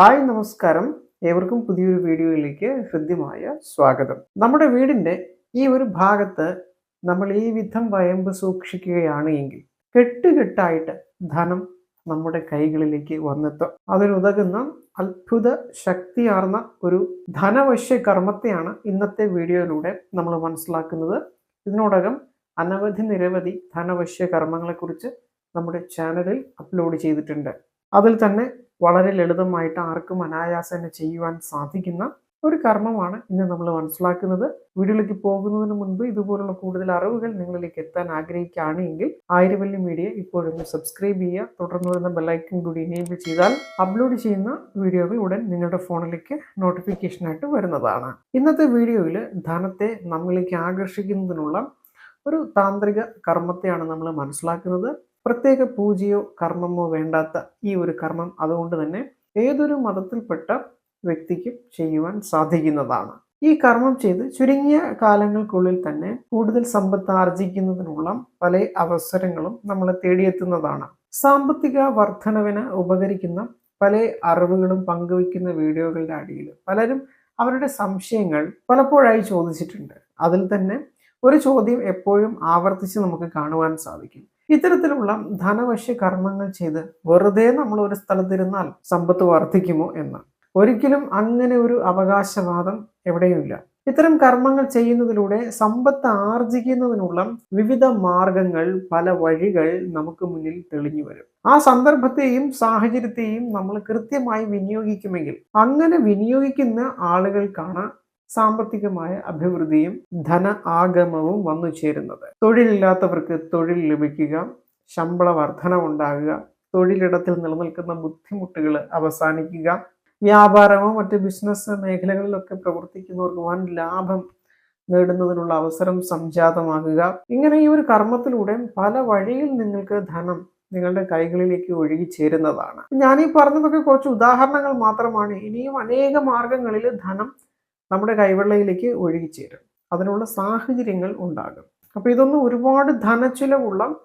Hi നമസ്കാരം. ഏവർക്കും പുതിയൊരു വീഡിയോയിലേക്ക് ഹൃദ്യമായ സ്വാഗതം. നമ്മുടെ വീടിന്റെ ഈ ഒരു ഭാഗത്ത് നമ്മൾ ഈ വിധം വയമ്പ് സൂക്ഷിക്കുകയാണ് എങ്കിൽ കെട്ടുകെട്ടായിട്ട് ധനം നമ്മുടെ കൈകളിലേക്ക് വന്നെത്തും. അതിനുതകുന്ന അത്ഭുത ശക്തിയാർന്ന ഒരു ധനവശ്യ കർമ്മത്തെയാണ് ഇന്നത്തെ വീഡിയോയിലൂടെ നമ്മൾ മനസ്സിലാക്കുന്നത്. ഇതിനോടകം അനവധി നിരവധി ധനവശ്യ കർമ്മങ്ങളെക്കുറിച്ച് നമ്മുടെ ചാനലിൽ അപ്ലോഡ് ചെയ്തിട്ടുണ്ട്. അതിൽ തന്നെ വളരെ ലളിതമായിട്ട് ആർക്കും അനായാസേന ചെയ്യുവാൻ സാധിക്കുന്ന ഒരു കർമ്മമാണ് ഇന്ന് നമ്മൾ മനസ്സിലാക്കുന്നത്. വീഡിയോയിലേക്ക് പോകുന്നതിന് മുൻപ് ഇതുപോലുള്ള കൂടുതൽ അറിവുകൾ നിങ്ങളിലേക്ക് എത്താൻ ആഗ്രഹിക്കുകയാണ് എങ്കിൽ ആയിരവല്ലി മീഡിയ ഇപ്പോഴൊന്ന് സബ്സ്ക്രൈബ് ചെയ്യുക. തുടർന്ന് വരുന്ന ബെല്ലൈക്കൺ കൂടി എനേബിൾ ചെയ്താൽ അപ്ലോഡ് ചെയ്യുന്ന വീഡിയോകൾ ഉടൻ നിങ്ങളുടെ ഫോണിലേക്ക് നോട്ടിഫിക്കേഷനായിട്ട് വരുന്നതാണ്. ഇന്നത്തെ വീഡിയോയിൽ ധനത്തെ നമ്മളിലേക്ക് ആകർഷിക്കുന്നതിനുള്ള ഒരു താന്ത്രിക കർമ്മത്തെയാണ് നമ്മൾ മനസ്സിലാക്കുന്നത്. പ്രത്യേക പൂജയോ കർമ്മമോ വേണ്ടാത്ത ഈ ഒരു കർമ്മം അതുകൊണ്ട് തന്നെ ഏതൊരു മതത്തിൽപ്പെട്ട വ്യക്തിക്കും ചെയ്യുവാൻ സാധിക്കുന്നതാണ്. ഈ കർമ്മം ചെയ്ത് ചുരുങ്ങിയ കാലങ്ങൾക്കുള്ളിൽ തന്നെ കൂടുതൽ സമ്പത്ത് ആർജിക്കുന്നതിനുള്ള പല അവസരങ്ങളും നമ്മളെ തേടിയെത്തുന്നതാണ്. സാമ്പത്തിക വർധനവിന് ഉപകരിക്കുന്ന പല അറിവുകളും പങ്കുവയ്ക്കുന്ന വീഡിയോകളുടെ അടിയിൽ പലരും അവരുടെ സംശയങ്ങൾ പലപ്പോഴായി ചോദിച്ചിട്ടുണ്ട്. അതിൽ തന്നെ ഒരു ചോദ്യം എപ്പോഴും ആവർത്തിച്ച് നമുക്ക് കാണുവാൻ സാധിക്കും. ഇത്തരത്തിലുള്ള ധനവശ്യ കർമ്മങ്ങൾ ചെയ്ത് വെറുതെ നമ്മൾ ഒരു സ്ഥലത്തിരുന്നാൽ സമ്പത്ത് വർദ്ധിക്കുമോ എന്ന്. ഒരിക്കലും അങ്ങനെ ഒരു അവകാശവാദം എവിടെയുമില്ല. ഇത്തരം കർമ്മങ്ങൾ ചെയ്യുന്നതിലൂടെ സമ്പത്ത് ആർജിക്കുന്നതിനുള്ള വിവിധ മാർഗങ്ങൾ പല വഴികൾ നമുക്ക് മുന്നിൽ തെളിഞ്ഞു വരും. ആ സന്ദർഭത്തെയും സാഹചര്യത്തെയും നമ്മൾ കൃത്യമായി വിനിയോഗിക്കുമെങ്കിൽ അങ്ങനെ വിനിയോഗിക്കുന്ന ആളുകൾക്കാണ് സാമ്പത്തികമായ അഭിവൃദ്ധിയും ധന ആഗമവും വന്നു ചേരുന്നത്. തൊഴിലില്ലാത്തവർക്ക് തൊഴിൽ ലഭിക്കുക ശമ്പള വർധനമുണ്ടാകുക തൊഴിലിടത്തിൽ നിലനിൽക്കുന്ന ബുദ്ധിമുട്ടുകൾ അവസാനിക്കുക വ്യാപാരമോ മറ്റ് ബിസിനസ് മേഖലകളിലൊക്കെ പ്രവർത്തിക്കുന്നവർക്ക് വൻ ലാഭം നേടുന്നതിനുള്ള അവസരം സംജാതമാകുക. ഇങ്ങനെ ഈ ഒരു കർമ്മത്തിലൂടെ പല വഴിയിൽ നിങ്ങൾക്ക് ധനം നിങ്ങളുടെ കൈകളിലേക്ക് ഒഴുകി ചേരുന്നതാണ്. ഞാൻ ഈ പറഞ്ഞതൊക്കെ കുറച്ച് ഉദാഹരണങ്ങൾ മാത്രമാണ്. ഇനിയും അനേക മാർഗങ്ങളിൽ ധനം നമ്മുടെ കൈവെള്ളയിലേക്ക് ഒഴുകിച്ചേരും. അതിനുള്ള സാഹചര്യങ്ങൾ ഉണ്ടാകും. അപ്പോൾ ഇതൊന്നും ഒരുപാട് ധനച്ചിലവുള്ള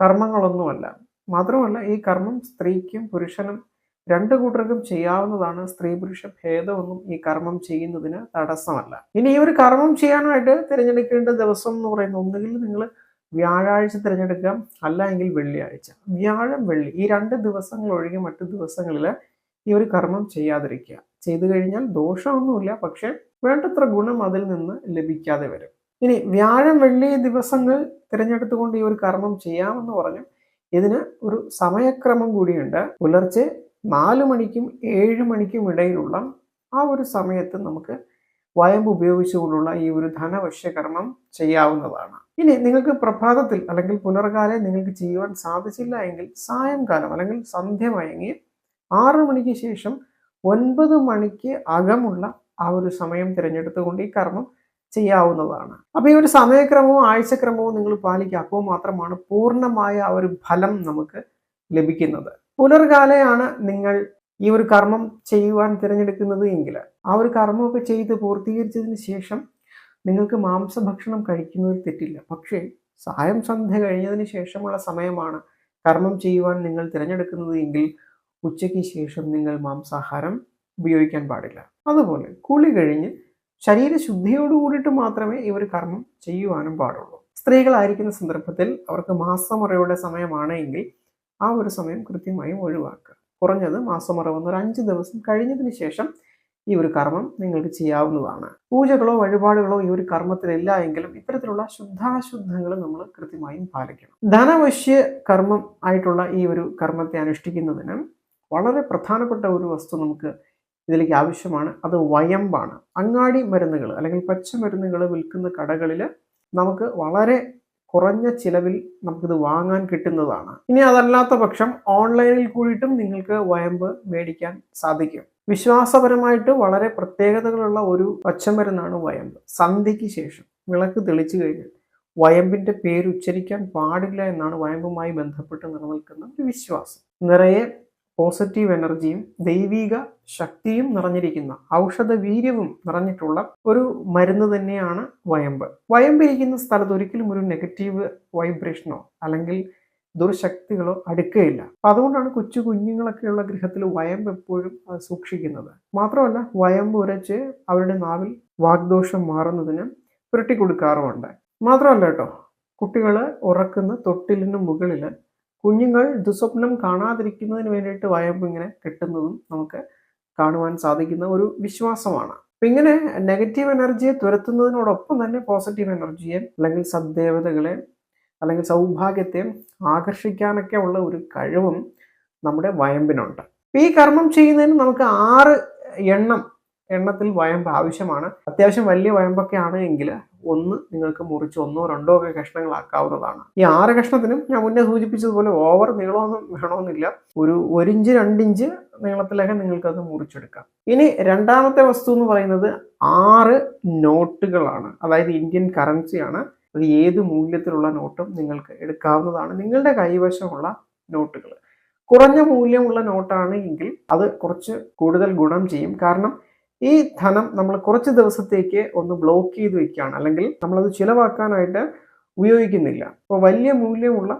കർമ്മങ്ങളൊന്നുമല്ല. മാത്രമല്ല ഈ കർമ്മം സ്ത്രീക്കും പുരുഷനും രണ്ടു കൂട്ടർക്കും ചെയ്യാവുന്നതാണ് സ്ത്രീ പുരുഷ ഭേദമൊന്നും ഈ കർമ്മം ചെയ്യുന്നതിന് തടസ്സമല്ല. ഇനി ഈ ഒരു കർമ്മം ചെയ്യാനായിട്ട് തിരഞ്ഞെടുക്കേണ്ട ദിവസം എന്ന് പറയുന്നത് ഒന്നുകിൽ നിങ്ങൾ വ്യാഴാഴ്ച തിരഞ്ഞെടുക്കാം അല്ല എങ്കിൽ വെള്ളിയാഴ്ച. വ്യാഴം വെള്ളി ഈ രണ്ട് ദിവസങ്ങൾ ഒഴികെ മറ്റു ദിവസങ്ങളിൽ ഈ ഒരു കർമ്മം ചെയ്യാതിരിക്കുക. ചെയ്തു കഴിഞ്ഞാൽ ദോഷമൊന്നുമില്ല. പക്ഷെ വേണ്ടത്ര ഗുണം അതിൽ നിന്ന് ലഭിക്കാതെ വരും. ഇനി വ്യാഴം വെള്ളി ദിവസങ്ങൾ തിരഞ്ഞെടുത്തുകൊണ്ട് ഈ ഒരു കർമ്മം ചെയ്യാമെന്ന് പറഞ്ഞു ഇതിന് ഒരു സമയക്രമം കൂടിയുണ്ട്. പുലർച്ചെ നാല് മണിക്കും ഏഴ് മണിക്കും ഇടയിലുള്ള ആ ഒരു സമയത്ത് നമുക്ക് വയമ്പ് ഉപയോഗിച്ചുകൊണ്ടുള്ള ഈ ഒരു ധനവശ്യകർമ്മം ചെയ്യാവുന്നതാണ്. ഇനി നിങ്ങൾക്ക് പ്രഭാതത്തിൽ അല്ലെങ്കിൽ പുലർകാലെ നിങ്ങൾക്ക് ചെയ്യുവാൻ സാധിച്ചില്ല എങ്കിൽ സായംകാലം അല്ലെങ്കിൽ സന്ധ്യ മയങ്ങി ആറു മണിക്ക് ശേഷം ഒൻപത് മണിക്ക് അകമുള്ള ആ ഒരു സമയം തിരഞ്ഞെടുത്തുകൊണ്ട് ഈ കർമ്മം ചെയ്യാവുന്നതാണ്. അപ്പൊ ഈ ഒരു സമയക്രമവും ആഴ്ചക്രമവും നിങ്ങൾ പാലിക്കുക അപ്പോൾ മാത്രമാണ് പൂർണമായ ആ ഒരു ഫലം നമുക്ക് ലഭിക്കുന്നത്. പുലർകാലയാണ് നിങ്ങൾ ഈ ഒരു കർമ്മം ചെയ്യുവാൻ തിരഞ്ഞെടുക്കുന്നത് എങ്കിൽ ആ ഒരു കർമ്മമൊക്കെ ചെയ്ത് പൂർത്തീകരിച്ചതിന് ശേഷം നിങ്ങൾക്ക് മാംസഭക്ഷണം കഴിക്കുന്നത് തെറ്റില്ല. പക്ഷേ സായം സന്ധ്യ കഴിഞ്ഞതിന് ശേഷമുള്ള സമയമാണ് കർമ്മം ചെയ്യുവാൻ നിങ്ങൾ തിരഞ്ഞെടുക്കുന്നത് എങ്കിൽ ഉച്ചയ്ക്ക് ശേഷം നിങ്ങൾ മാംസാഹാരം ഉപയോഗിക്കാൻ പാടില്ല. അതുപോലെ കുളി കഴിഞ്ഞ് ശരീരശുദ്ധിയോട് കൂടിയിട്ട് മാത്രമേ ഒരു കർമ്മം ചെയ്യുവാനും പാടുള്ളൂ. സ്ത്രീകളായിരിക്കുന്ന സന്ദർഭത്തിൽ അവർക്ക് മാസമുറയുടെ സമയമാണ് എങ്കിൽ ആ ഒരു സമയം കൃത്യമായും ഒഴിവാക്കുക. കുറഞ്ഞത് മാസമുറ വന്ന ഒരു അഞ്ച് ദിവസം കഴിഞ്ഞതിന് ശേഷം ഈ ഒരു കർമ്മം നിങ്ങൾക്ക് ചെയ്യാവുന്നതാണ്. പൂജകളോ വഴിപാടുകളോ ഈ ഒരു കർമ്മത്തിലില്ല എങ്കിലും ഇത്തരത്തിലുള്ള ശുദ്ധാശുദ്ധങ്ങൾ നമ്മൾ കൃത്യമായും പാലിക്കണം. ധനവശ്യ കർമ്മം ആയിട്ടുള്ള ഈ ഒരു കർമ്മത്തെ അനുഷ്ഠിക്കുന്നതിന് വളരെ പ്രധാനപ്പെട്ട ഒരു വസ്തു നമുക്ക് ഇതിലേക്ക് ആവശ്യമാണ്. അത് വയമ്പാണ്. അങ്ങാടി മരുന്നുകൾ അല്ലെങ്കിൽ പച്ചമരുന്നുകൾ വിൽക്കുന്ന കടകളിൽ നമുക്ക് വളരെ കുറഞ്ഞ ചിലവിൽ നമുക്കിത് വാങ്ങാൻ കിട്ടുന്നതാണ്. ഇനി അതല്ലാത്ത പക്ഷം ഓൺലൈനിൽ കൂടിയിട്ടും നിങ്ങൾക്ക് വയമ്പ് മേടിക്കാൻ സാധിക്കും. വിശ്വാസപരമായിട്ട് വളരെ പ്രത്യേകതകളുള്ള ഒരു പച്ചമരുന്നാണ് വയമ്പ്. സന്ധ്യയ്ക്ക് ശേഷം വിളക്ക് തെളിച്ചു കഴിഞ്ഞാൽ വയമ്പിന്റെ പേര് ഉച്ചരിക്കാൻ പാടില്ല എന്നാണ് വയമ്പുമായി ബന്ധപ്പെട്ട് നിലനിൽക്കുന്ന ഒരു വിശ്വാസം. നിറയെ പോസിറ്റീവ് എനർജിയും ദൈവിക ശക്തിയും നിറഞ്ഞിരിക്കുന്ന ഔഷധ വീര്യവും നിറഞ്ഞിട്ടുള്ള ഒരു മരുന്ന് തന്നെയാണ് വയമ്പ്. വയമ്പിരിക്കുന്ന സ്ഥലത്ത് ഒരിക്കലും ഒരു നെഗറ്റീവ് വൈബ്രേഷനോ അല്ലെങ്കിൽ ദുർശക്തികളോ അടുക്കുകയില്ല. അപ്പൊ അതുകൊണ്ടാണ് കൊച്ചു കുഞ്ഞുങ്ങളൊക്കെയുള്ള ഗൃഹത്തിൽ വയമ്പ് എപ്പോഴും സൂക്ഷിക്കുന്നത്. മാത്രമല്ല വയമ്പ് ഉരച്ച് അവരുടെ നാവിൽ വാഗ്ദോഷം മാറുന്നതിന് പുരട്ടി കൊടുക്കാറുമുണ്ട് മാത്രമല്ല കേട്ടോ കുട്ടികൾ ഉറക്കുന്ന തൊട്ടിലിന് മുകളിൽ കുഞ്ഞുങ്ങൾ ദുസ്വപ്നം കാണാതിരിക്കുന്നതിന് വേണ്ടിയിട്ട് വയമ്പ് ഇങ്ങനെ കിട്ടുന്നതും നമുക്ക് കാണുവാൻ സാധിക്കുന്ന ഒരു വിശ്വാസമാണ്. അപ്പം ഇങ്ങനെ നെഗറ്റീവ് എനർജിയെ തുരത്തുന്നതിനോടൊപ്പം തന്നെ പോസിറ്റീവ് എനർജിയെ അല്ലെങ്കിൽ സദ്ദേവതകളെ അല്ലെങ്കിൽ സൗഭാഗ്യത്തെ ആകർഷിക്കാനൊക്കെ ഉള്ള ഒരു കഴിവും നമ്മുടെ വയമ്പിനുണ്ട്. ഈ കർമ്മം ചെയ്യുന്നതിന് നമുക്ക് ആറ് എണ്ണം എണ്ണത്തിൽ വയമ്പ് ആവശ്യമാണ്. അത്യാവശ്യം വലിയ വയമ്പൊക്കെ എങ്കിൽ ഒന്ന് നിങ്ങൾക്ക് മുറിച്ച് ഒന്നോ രണ്ടോ ഒക്കെ കഷ്ണങ്ങളാക്കാവുന്നതാണ്. ഈ ആറ് കഷ്ണത്തിനും ഞാൻ മുന്നേ സൂചിപ്പിച്ചതുപോലെ ഓവർ നീളമൊന്നും വേണമെന്നില്ല. ഒരു ഒരിഞ്ച് രണ്ടിഞ്ച് നീളത്തിലൊക്കെ നിങ്ങൾക്കത് മുറിച്ചെടുക്കാം. ഇനി രണ്ടാമത്തെ വസ്തു എന്ന് പറയുന്നത് ആറ് നോട്ടുകളാണ്. അതായത് ഇന്ത്യൻ കറൻസിയാണ്. അത് ഏത് മൂല്യത്തിലുള്ള നോട്ടും നിങ്ങൾക്ക് എടുക്കാവുന്നതാണ്. നിങ്ങളുടെ കൈവശമുള്ള നോട്ടുകൾ. കുറഞ്ഞ മൂല്യമുള്ള നോട്ടാണ് എങ്കിൽ അത് കുറച്ച് കൂടുതൽ ഗുണം ചെയ്യും. കാരണം ഈ ധനം നമ്മൾ കുറച്ച് ദിവസത്തേക്ക് ഒന്ന് ബ്ലോക്ക് ചെയ്ത് വെക്കുകയാണ്. അല്ലെങ്കിൽ നമ്മളത് ചിലവാക്കാനായിട്ട് ഉപയോഗിക്കുന്നില്ല. അപ്പോൾ വലിയ മൂല്യമുള്ള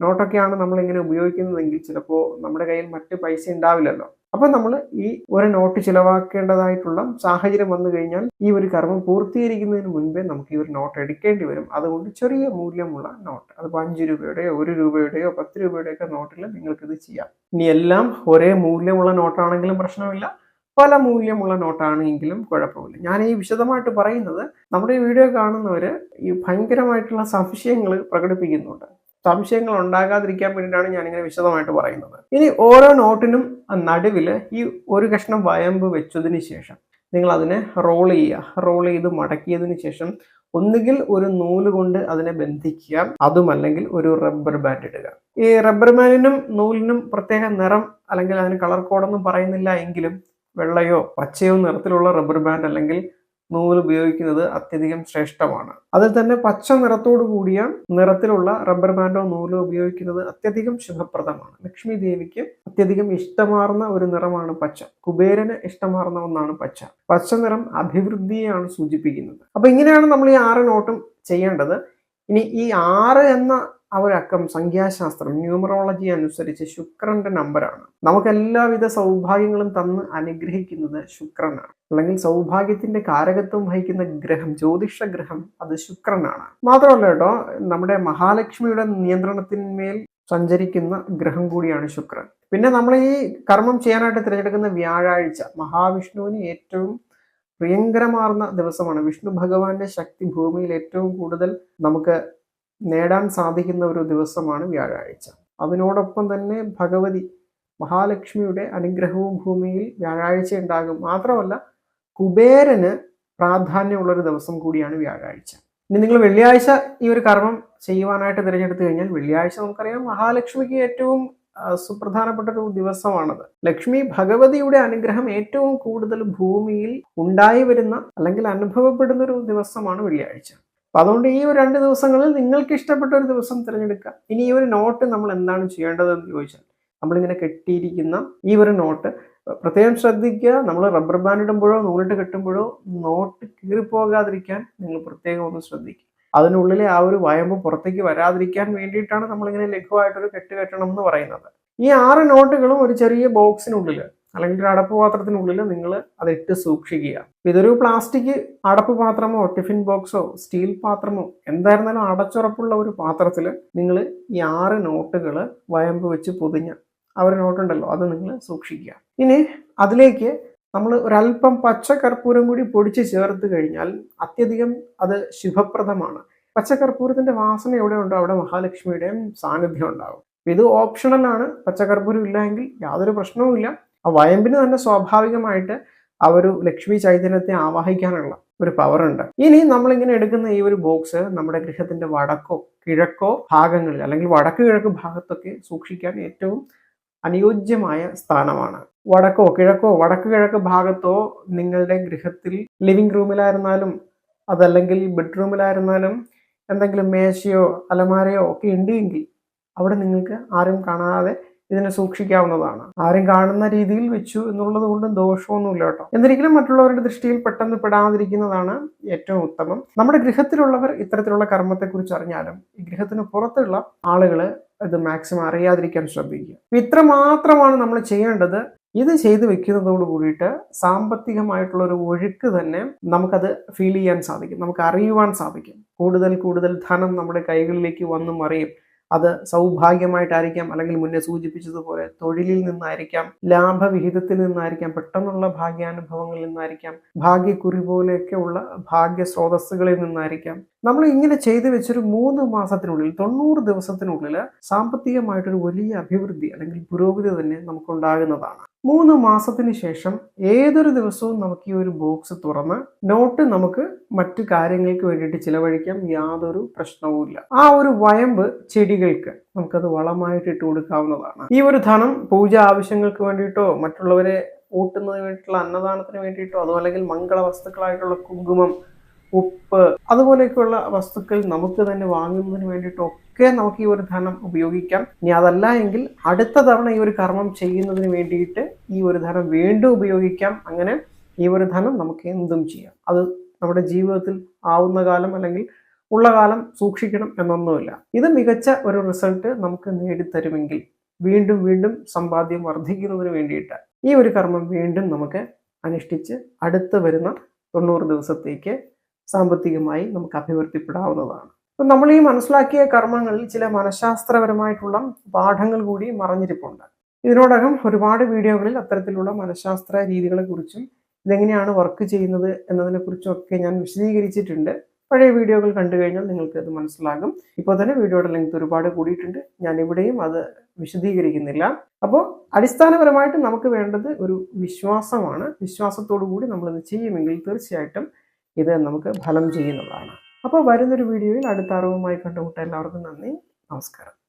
നോട്ടൊക്കെയാണ് നമ്മളിങ്ങനെ ഉപയോഗിക്കുന്നതെങ്കിൽ ചിലപ്പോൾ നമ്മുടെ കയ്യിൽ മറ്റ് പൈസ ഉണ്ടാവില്ലല്ലോ. അപ്പം നമ്മൾ ഈ ഒരു നോട്ട് ചിലവാക്കേണ്ടതായിട്ടുള്ള സാഹചര്യം വന്നു കഴിഞ്ഞാൽ ഈ ഒരു കർമ്മം പൂർത്തീകരിക്കുന്നതിന് മുൻപേ നമുക്ക് ഈ ഒരു നോട്ട് എടുക്കേണ്ടി വരും. അതുകൊണ്ട് ചെറിയ മൂല്യമുള്ള നോട്ട് അതിപ്പോൾ അഞ്ച് രൂപയുടെയോ ഒരു രൂപയുടെയോ പത്ത് രൂപയുടെയോ ഒക്കെ നോട്ടിൽ നിങ്ങൾക്കിത് ചെയ്യാം. ഇനി എല്ലാം ഒരേ മൂല്യമുള്ള നോട്ടാണെങ്കിലും പ്രശ്നമില്ല. പല മൂല്യമുള്ള നോട്ടാണെങ്കിലും കുഴപ്പമില്ല. ഞാൻ ഈ വിശദമായിട്ട് പറയുന്നത് നമ്മുടെ ഈ വീഡിയോ കാണുന്നവർ ഈ ഭയങ്കരമായിട്ടുള്ള സംശയങ്ങൾ പ്രകടിപ്പിക്കുന്നുണ്ട്. സംശയങ്ങൾ ഉണ്ടാകാതിരിക്കാൻ വേണ്ടിയിട്ടാണ് ഞാനിങ്ങനെ വിശദമായിട്ട് പറയുന്നത്. ഇനി ഓരോ നോട്ടിനും നടുവിൽ ഈ ഒരു കഷ്ണം വയമ്പ് വെച്ചതിന് ശേഷം നിങ്ങൾ അതിനെ റോൾ ചെയ്യുക. റോൾ ചെയ്ത് മടക്കിയതിന് ശേഷം ഒന്നുകിൽ ഒരു നൂൽ കൊണ്ട് അതിനെ ബന്ധിക്കുക. അതുമല്ലെങ്കിൽ ഒരു റബ്ബർ ബാൻഡ് ഇടുക. ഈ റബ്ബർ ബാൻഡിനും നൂലിനും പ്രത്യേക നിറം അല്ലെങ്കിൽ അതിന് കളർ കോഡൊന്നും പറയുന്നില്ല എങ്കിലും വെള്ളയോ പച്ചയോ നിറത്തിലുള്ള റബ്ബർ ബാൻഡ് അല്ലെങ്കിൽ നൂൽ ഉപയോഗിക്കുന്നത് അത്യധികം ശ്രേഷ്ഠമാണ്. അതിൽ തന്നെ പച്ച നിറത്തോടു കൂടിയ നിറത്തിലുള്ള റബ്ബർ ബാൻഡോ നൂലോ ഉപയോഗിക്കുന്നത് അത്യധികം ശുഭപ്രദമാണ്. ലക്ഷ്മി ദേവിക്ക് അത്യധികം ഇഷ്ടമാർന്ന ഒരു നിറമാണ് പച്ച. കുബേരന് ഇഷ്ടമാർന്ന ഒന്നാണ് പച്ച. പച്ച നിറം അഭിവൃദ്ധിയെയാണ് സൂചിപ്പിക്കുന്നത്. അപ്പൊ ഇങ്ങനെയാണ് നമ്മൾ ഈ ആറ് നോട്ടും ചെയ്യേണ്ടത്. ഇനി ഈ ആറ് എന്ന അക്കം സംഖ്യാശാസ്ത്രം ന്യൂമറോളജി അനുസരിച്ച് ശുക്രന്റെ നമ്പറാണ് നമുക്ക് എല്ലാവിധ സൗഭാഗ്യങ്ങളും തന്ന് അനുഗ്രഹിക്കുന്നത് ശുക്രനാണ്. അല്ലെങ്കിൽ സൗഭാഗ്യത്തിന്റെ കാരകത്വം വഹിക്കുന്ന ഗ്രഹം ജ്യോതിഷ ഗ്രഹം അത് ശുക്രനാണ്. മാത്രമല്ല കേട്ടോ നമ്മുടെ മഹാലക്ഷ്മിയുടെ നിയന്ത്രണത്തിന്മേൽ സഞ്ചരിക്കുന്ന ഗ്രഹം കൂടിയാണ് ശുക്രൻ. പിന്നെ നമ്മൾ ഈ കർമ്മം ചെയ്യാനായിട്ട് തിരഞ്ഞെടുക്കുന്ന വ്യാഴാഴ്ച മഹാവിഷ്ണുവിന് ഏറ്റവും പ്രിയങ്കരമാർന്ന ദിവസമാണ്. വിഷ്ണു ഭഗവാന്റെ ശക്തി ഭൂമിയിൽ ഏറ്റവും കൂടുതൽ നമുക്ക് നേടാൻ സാധിക്കുന്ന ഒരു ദിവസമാണ് വ്യാഴാഴ്ച. അതിനോടൊപ്പം തന്നെ ഭഗവതി മഹാലക്ഷ്മിയുടെ അനുഗ്രഹവും ഭൂമിയിൽ വ്യാഴാഴ്ച ഉണ്ടാകും. മാത്രമല്ല കുബേരന് പ്രാധാന്യമുള്ള ഒരു ദിവസം കൂടിയാണ് വ്യാഴാഴ്ച. ഇനി നിങ്ങൾ വെള്ളിയാഴ്ച ഈ ഒരു കർമ്മം ചെയ്യുവാനായിട്ട് തിരഞ്ഞെടുത്തു കഴിഞ്ഞാൽ വെള്ളിയാഴ്ച നമുക്കറിയാം മഹാലക്ഷ്മിക്ക് ഏറ്റവും സുപ്രധാനപ്പെട്ട ഒരു ദിവസമാണത്. ലക്ഷ്മി ഭഗവതിയുടെ അനുഗ്രഹം ഏറ്റവും കൂടുതൽ ഭൂമിയിൽ ഉണ്ടായി വരുന്ന അല്ലെങ്കിൽ അനുഭവപ്പെടുന്ന ഒരു ദിവസമാണ് വെള്ളിയാഴ്ച. അതുകൊണ്ട് ഈ ഒരു രണ്ട് ദിവസങ്ങളിൽ നിങ്ങൾക്ക് ഇഷ്ടപ്പെട്ട ഒരു ദിവസം തിരഞ്ഞെടുക്കുക. ഇനി ഈ ഒരു നോട്ട് നമ്മൾ എന്താണ് ചെയ്യേണ്ടതെന്ന് ചോദിച്ചാൽ നമ്മളിങ്ങനെ കെട്ടിയിരിക്കുന്ന ഈ ഒരു നോട്ട് പ്രത്യേകം ശ്രദ്ധിക്കുക. നമ്മൾ റബ്ബർ ബാൻഡ് ഇടുമ്പോഴോ നൂലിട്ട് കെട്ടുമ്പോഴോ നോട്ട് കീറിപ്പോകാതിരിക്കാൻ നിങ്ങൾ പ്രത്യേകം ഒന്ന് ശ്രദ്ധിക്കുക. അതിനുള്ളിലെ ആ ഒരു വയമ്പ് പുറത്തേക്ക് വരാതിരിക്കാൻ വേണ്ടിയിട്ടാണ് നമ്മളിങ്ങനെ ലഘുവായിട്ടൊരു കെട്ട് കെട്ടണം എന്ന് പറയുന്നത്. ഈ ആറ് നോട്ടുകളും ഒരു ചെറിയ ബോക്സിനുള്ളിൽ അല്ലെങ്കിൽ ഒരു അടപ്പ് പാത്രത്തിനുള്ളിൽ നിങ്ങൾ അതിട്ട് സൂക്ഷിക്കുക. ഇതൊരു പ്ലാസ്റ്റിക് അടപ്പ് പാത്രമോ ടിഫിൻ ബോക്സോ സ്റ്റീൽ പാത്രമോ എന്തായിരുന്നാലും അടച്ചുറപ്പുള്ള ഒരു പാത്രത്തിൽ നിങ്ങൾ ഈ ആറ് നോട്ടുകൾ വയമ്പ് വെച്ച് പൊതിഞ്ഞ ആ ഒരു നോട്ടുണ്ടല്ലോ അത് നിങ്ങൾ സൂക്ഷിക്കുക. ഇനി അതിലേക്ക് നമ്മൾ ഒരല്പം പച്ചക്കർപ്പൂരം കൂടി പൊടിച്ച് ചേർത്ത് കഴിഞ്ഞാൽ അത്യധികം അത് ശുഭപ്രദമാണ്. പച്ചക്കർപ്പൂരത്തിന്റെ വാസന എവിടെ ഉണ്ടോ അവിടെ മഹാലക്ഷ്മിയുടെയും സാന്നിധ്യം ഉണ്ടാകും. ഇത് ഓപ്ഷണലാണ് പച്ചക്കർപ്പൂരം ഇല്ല എങ്കിൽ യാതൊരു പ്രശ്നവുമില്ല. ആ വയമ്പിന് തന്നെ സ്വാഭാവികമായിട്ട് ആ ഒരു ലക്ഷ്മി ചൈതന്യത്തെ ആവാഹിക്കാനുള്ള ഒരു പവർ ഉണ്ട്. ഇനി നമ്മളിങ്ങനെ എടുക്കുന്ന ഈ ഒരു ബോക്സ് നമ്മുടെ ഗൃഹത്തിന്റെ വടക്കോ കിഴക്കോ ഭാഗങ്ങളിൽ അല്ലെങ്കിൽ വടക്ക് കിഴക്ക് ഭാഗത്തൊക്കെ സൂക്ഷിക്കാൻ ഏറ്റവും അനുയോജ്യമായ സ്ഥാനമാണ്. വടക്കോ കിഴക്കോ വടക്ക് കിഴക്ക് ഭാഗത്തോ നിങ്ങളുടെ ഗൃഹത്തിൽ ലിവിംഗ് റൂമിലായിരുന്നാലും അതല്ലെങ്കിൽ ബെഡ്റൂമിലായിരുന്നാലും എന്തെങ്കിലും മേശയോ അലമാരയോ ഒക്കെ ഉണ്ടെങ്കിൽ അവിടെ നിങ്ങൾക്ക് ആരും കാണാതെ ഇതിനെ സൂക്ഷിക്കാവുന്നതാണ്. ആരും കാണുന്ന രീതിയിൽ വെച്ചു എന്നുള്ളത് കൊണ്ട് ദോഷമൊന്നുമില്ല കേട്ടോ. എന്തെങ്കിലും മറ്റുള്ളവരുടെ ദൃഷ്ടിയിൽ പെട്ടെന്ന് പെടാതിരിക്കുന്നതാണ് ഏറ്റവും ഉത്തമം. നമ്മുടെ ഗൃഹത്തിലുള്ളവർ ഇത്തരത്തിലുള്ള കർമ്മത്തെക്കുറിച്ച് അറിഞ്ഞാലും ഈ ഗൃഹത്തിന് പുറത്തുള്ള ആളുകൾ ഇത് മാക്സിമം അറിയാതിരിക്കാൻ ശ്രദ്ധിക്കുക. ഇത്ര മാത്രമാണ് നമ്മൾ ചെയ്യേണ്ടത്. ഇത് ചെയ്തു വെക്കുന്നതോട് കൂടിയിട്ട് സാമ്പത്തികമായിട്ടുള്ള ഒരു ഒഴുക്ക് തന്നെ നമുക്കത് ഫീൽ ചെയ്യാൻ സാധിക്കും. നമുക്ക് അറിയുവാൻ സാധിക്കും. കൂടുതൽ കൂടുതൽ ധനം നമ്മുടെ കൈകളിലേക്ക് വന്നും മറിയും. അത് സൗഭാഗ്യമായിട്ടായിരിക്കാം അല്ലെങ്കിൽ മുന്നേ സൂചിപ്പിച്ചതുപോലെ തൊഴിലിൽ നിന്നായിരിക്കാം ലാഭവിഹിതത്തിൽ നിന്നായിരിക്കാം പെട്ടെന്നുള്ള ഭാഗ്യാനുഭവങ്ങളിൽ നിന്നായിരിക്കാം ഭാഗ്യക്കുറി പോലെയൊക്കെയുള്ള ഭാഗ്യ സ്രോതസ്സുകളിൽ നിന്നായിരിക്കാം. നമ്മൾ ഇങ്ങനെ ചെയ്തു വെച്ചൊരു മൂന്ന് മാസത്തിനുള്ളിൽ തൊണ്ണൂറ് ദിവസത്തിനുള്ളിൽ സാമ്പത്തികമായിട്ടൊരു വലിയ അഭിവൃദ്ധി അല്ലെങ്കിൽ പുരോഗതി തന്നെ നമുക്കുണ്ടാകുന്നതാണ്. മൂന്ന് മാസത്തിന് ശേഷം ഏതൊരു ദിവസവും നമുക്ക് ഈ ഒരു ബോക്സ് തുറന്ന് നോട്ട് നമുക്ക് മറ്റു കാര്യങ്ങൾക്ക് വേണ്ടിയിട്ട് ചിലവഴിക്കാം. യാതൊരു പ്രശ്നവുമില്ല ആ ഒരു വയമ്പ് ചെടികൾക്ക് നമുക്കത് വളമായിട്ട് ഇട്ട് കൊടുക്കാവുന്നതാണ്. ഈ ഒരു ധനം പൂജ ആവശ്യങ്ങൾക്ക് വേണ്ടിയിട്ടോ മറ്റുള്ളവരെ ഊട്ടുന്നതിന് വേണ്ടിയിട്ടുള്ള അന്നദാനത്തിന് വേണ്ടിയിട്ടോ അതോ അല്ലെങ്കിൽ മംഗള വസ്തുക്കളായിട്ടുള്ള കുങ്കുമം ഉപ്പ് അതുപോലെയൊക്കെയുള്ള വസ്തുക്കൾ നമുക്ക് തന്നെ വാങ്ങുന്നതിന് വേണ്ടിയിട്ടൊക്കെ നമുക്ക് ഈ ഒരു ധനം ഉപയോഗിക്കാം. ഇനി അതല്ല എങ്കിൽ അടുത്ത തവണ ഈ ഒരു കർമ്മം ചെയ്യുന്നതിന് വേണ്ടിയിട്ട് ഈ ഒരു ധനം വീണ്ടും ഉപയോഗിക്കാം. അങ്ങനെ ഈ ഒരു ധനം നമുക്ക് എന്തും ചെയ്യാം. അത് നമ്മുടെ ജീവിതത്തിൽ ആവുന്ന കാലം അല്ലെങ്കിൽ ഉള്ള കാലം സൂക്ഷിക്കണം എന്നൊന്നുമില്ല. ഇത് മികച്ച ഒരു റിസൾട്ട് നമുക്ക് നേടിത്തരുമെങ്കിൽ വീണ്ടും വീണ്ടും സമ്പാദ്യം വർദ്ധിക്കുന്നതിന് വേണ്ടിയിട്ട് ഈ ഒരു കർമ്മം വീണ്ടും നമുക്ക് അനുഷ്ഠിച്ച് അടുത്ത് വരുന്ന തൊണ്ണൂറ് ദിവസത്തേക്ക് സാമ്പത്തികമായി നമുക്ക് അഭിവൃദ്ധിപ്പെടാവുന്നതാണ്. അപ്പം നമ്മൾ ഈ മനസ്സിലാക്കിയ കർമ്മങ്ങളിൽ ചില മനഃശാസ്ത്രപരമായിട്ടുള്ള പാഠങ്ങൾ കൂടി മറഞ്ഞിരിപ്പുണ്ട്. ഇതിനോടകം ഒരുപാട് വീഡിയോകളിൽ അത്തരത്തിലുള്ള മനഃശാസ്ത്ര രീതികളെക്കുറിച്ചും ഇതെങ്ങനെയാണ് വർക്ക് ചെയ്യുന്നത് എന്നതിനെക്കുറിച്ചും ഒക്കെ ഞാൻ വിശദീകരിച്ചിട്ടുണ്ട്. പഴയ വീഡിയോകൾ കണ്ടു കഴിഞ്ഞാൽ നിങ്ങൾക്ക് അത് മനസ്സിലാകും. ഇപ്പോൾ തന്നെ വീഡിയോയുടെ ലെങ്ത് ഒരുപാട് കൂടിയിട്ടുണ്ട്. ഞാൻ ഇവിടെയും അത് വിശദീകരിക്കുന്നില്ല. അപ്പോൾ അടിസ്ഥാനപരമായിട്ട് നമുക്ക് വേണ്ടത് ഒരു വിശ്വാസമാണ്. വിശ്വാസത്തോടു കൂടി നമ്മളിത് ചെയ്യുമെങ്കിൽ തീർച്ചയായിട്ടും ഇത് നമുക്ക് ഫലം ചെയ്യുന്നതാണ്. അപ്പോൾ വരുന്നൊരു വീഡിയോയിൽ അടുത്ത അറിവുമായി കണ്ടുമുട്ടാൻ എല്ലാവർക്കും നന്ദി. നമസ്കാരം.